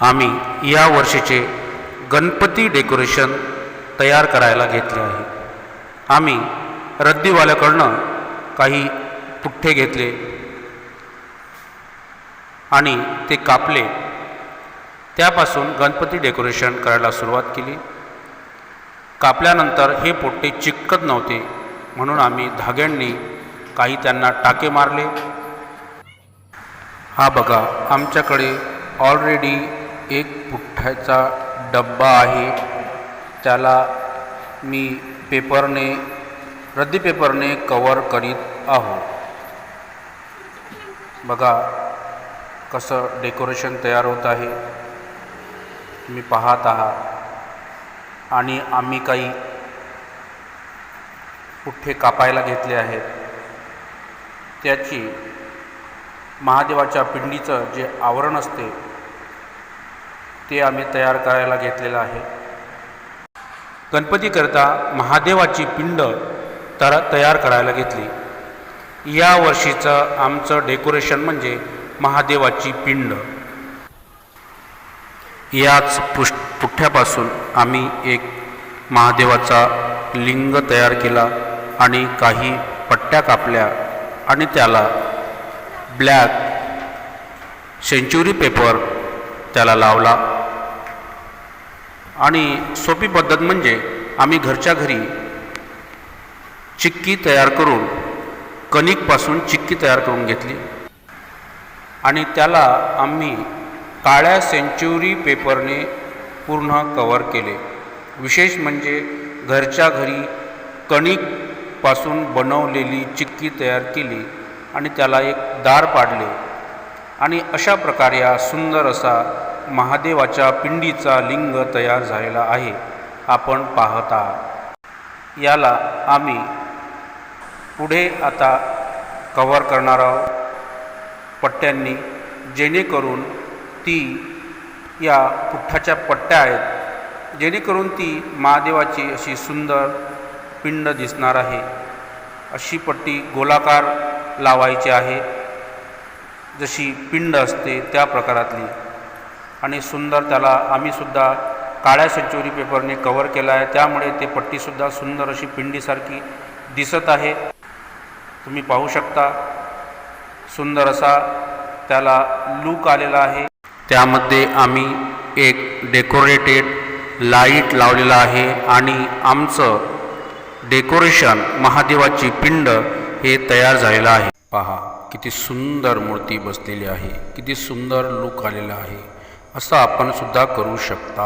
आम्ही या वर्षीचे गणपती डेकोरेशन तयार करायला घेतले आहे. आम्ही रद्दीवाल्याकडनं काही पुठ्ठे घेतले आणि ते कापले. त्यापासून गणपती डेकोरेशन करायला सुरुवात केली. कापल्यानंतर हे पोट्टे चिकत नव्हते म्हणून आम्ही धाग्यांनी काही त्यांना टाके मारले. हा बघा आमच्याकडे ऑलरेडी एक पुठ्ठ्याचा डब्बा आहे. त्याला मी पेपरने रद्दी पेपरने कवर करीत आहो बघा कसं डेकोरेशन तयार होत आहे. तुम्ही पाहत आहात. आणि आम्ही काही पुठ्ठे कापायला घेतले आहेत. त्याची महादेवाच्या पिंडीचं जे आवरण असते ते आम्ही तयार करायला घेतलेलं आहे. गणपतीकरता महादेवाची पिंड तर तयार करायला घेतली. या वर्षीचं आमचं डेकोरेशन म्हणजे महादेवाची पिंड. याच पुष पुठ्ठ्यापासून आम्ही एक महादेवाचा लिंग तयार केला आणि काही पट्ट्या कापल्या आणि त्याला ब्लॅक सेंच्युरी पेपर त्याला लावला. आणि सोपी पद्धत म्हणजे आम्ही घरच्या घरी चिक्की तयार करून कणिकपासून चिक्की तयार करून घेतली. आणि त्याला आम्ही काळ्या सेंच्युरी पेपरने पूर्ण कवर केले. विशेष म्हणजे घरच्या घरी कणिकपासून बनवलेली चिक्की तयार केली आणि त्याला एक दार पाडले. आणि अशा प्रकारे हा सुंदर असा महादेवाच्या पिंडीचा लिंग तयार झालेला आहे. आपण पाहत. आहात याला आम्ही पुढे आता कवर करणार आहोत. पट्ट्यांनी जेणेकरून ती या पुठ्ठाच्या पट्ट्या आहेत. जेणेकरून ती महादेवाची अशी सुंदर पिंड दिसणार आहे. अशी पट्टी गोलाकार लावायची आहे. जशी पिंड असते त्या प्रकारातली. आणि सुंदर त्याला आम्हीसुद्धा काळ्या सेंचुरी पेपरने कवर केला आहे. त्यामुळे ते पट्टीसुद्धा सुंदर अशी पिंडीसारखी दिसत आहे. तुम्ही पाहू शकता सुंदर असा त्याला लूक आलेला आहे. त्यामध्ये आम्ही एक डेकोरेटेड लाइट लावलेला आहे आणि आमचं डेकोरेशन महादेवाची पिंड हे तयार झालेलं आहे. पहा किती सुंदर मूर्ती बसलेली आहे. किती सुंदर लूक आलेला आहे. असं आपण सुद्धा करू शकता.